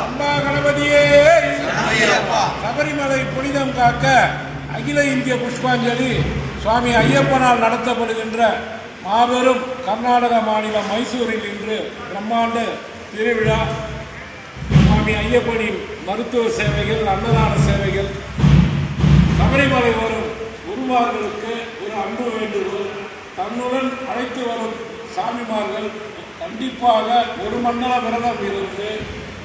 அம்மா கணபதியே சபரிமலை புனிதம் காக்க அகில இந்திய புஷ்பாஞ்சலி சுவாமி ஐயப்பனால் நடத்தப்படுகின்ற மாபெரும் கர்நாடக மாநிலம் மைசூரில் இன்று பிரம்மாண்டு திருவிழா சுவாமி ஐயப்பனின் மருத்துவ சேவைகள் அன்னதான சேவைகள் சபரிமலை வரும் குருமார்களுக்கு ஒரு அன்பு வேண்டுகோள் தன்னுடன் அழைத்து வரும் சாமிமார்கள் கண்டிப்பாக ஒரு மண்டல விரதம் இருந்து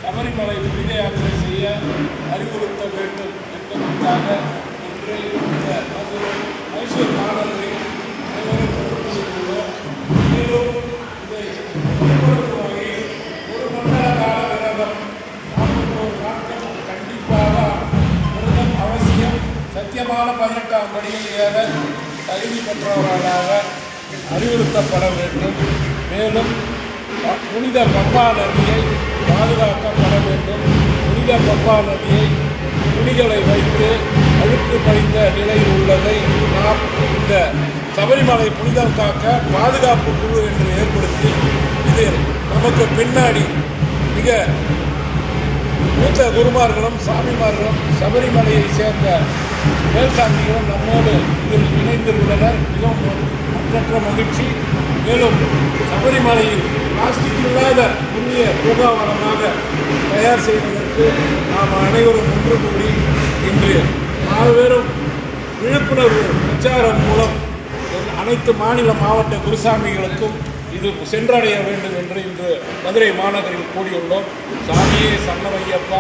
சபரிமலை புனித யாத்திரை செய்ய அறிவுறுத்த வேண்டும் என்பதற்காக இன்று இந்த மதுரை மைசூர் மாநகரில் அனைவரும் கூடியுள்ளோம். மேலும் இதை செயல்படுத்தும் வகையில் ஒரு மண்டல கால விரதம் நாற்பத்தோரு நாட்கள் கண்டிப்பாக விரதம் அவசியம் சத்தியமான பதினெட்டாம் படியில் ஏற தகுதி பெற்றவர்களாக அறிவுறுத்தப்பட வேண்டும் மேலும் புனித பம்பா நதியை பாதுகாக்கப்பட வேண்டும். புனித பம்பா நதியை துணிகளை வைத்து அழுக்கு படிந்த நிலையில் உள்ளதை நாம் இந்த சபரிமலை புனிதம் காக்க பாதுகாப்பு குழு என்று ஏற்படுத்தி இது நமக்கு பின்னாடி மிக மூத்த குருமார்களும் சாமிமார்களும் சபரிமலையை சேர்ந்த மேல்சாந்திகளும் நம்மோடு இதில் இணைந்துள்ளனர் மிகவும் மற்றற்ற மகிழ்ச்சி. மேலும் சபரிமலையில் பிளாஸ்டிக் இல்லாத புண்ணிய பூகாவனமாக தயார் செய்வதற்கு நாம் அனைவரும் ஒன்று கூடி இன்று மாபெரும் விழிப்புணர்வு பிரச்சாரம் மூலம் அனைத்து மாநில மாவட்ட குருசாமிகளுக்கும் இது சென்றடைய வேண்டும் என்று இன்று மதுரை மாநகரில் கூடியுள்ளோம். சாமியே சன்னமையப்பா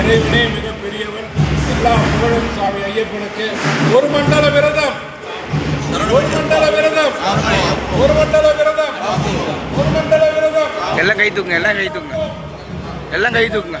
இறைவனே மிகப்பெரியவன். எல்லா புகழும் சாமி ஐயப்பனுக்கு. ஒரு மண்டல விரதம். எல்லாம் கை தூக்குங்க எல்லாம் கை தூக்குங்க. எல்லாம் கை தூக்குங்க.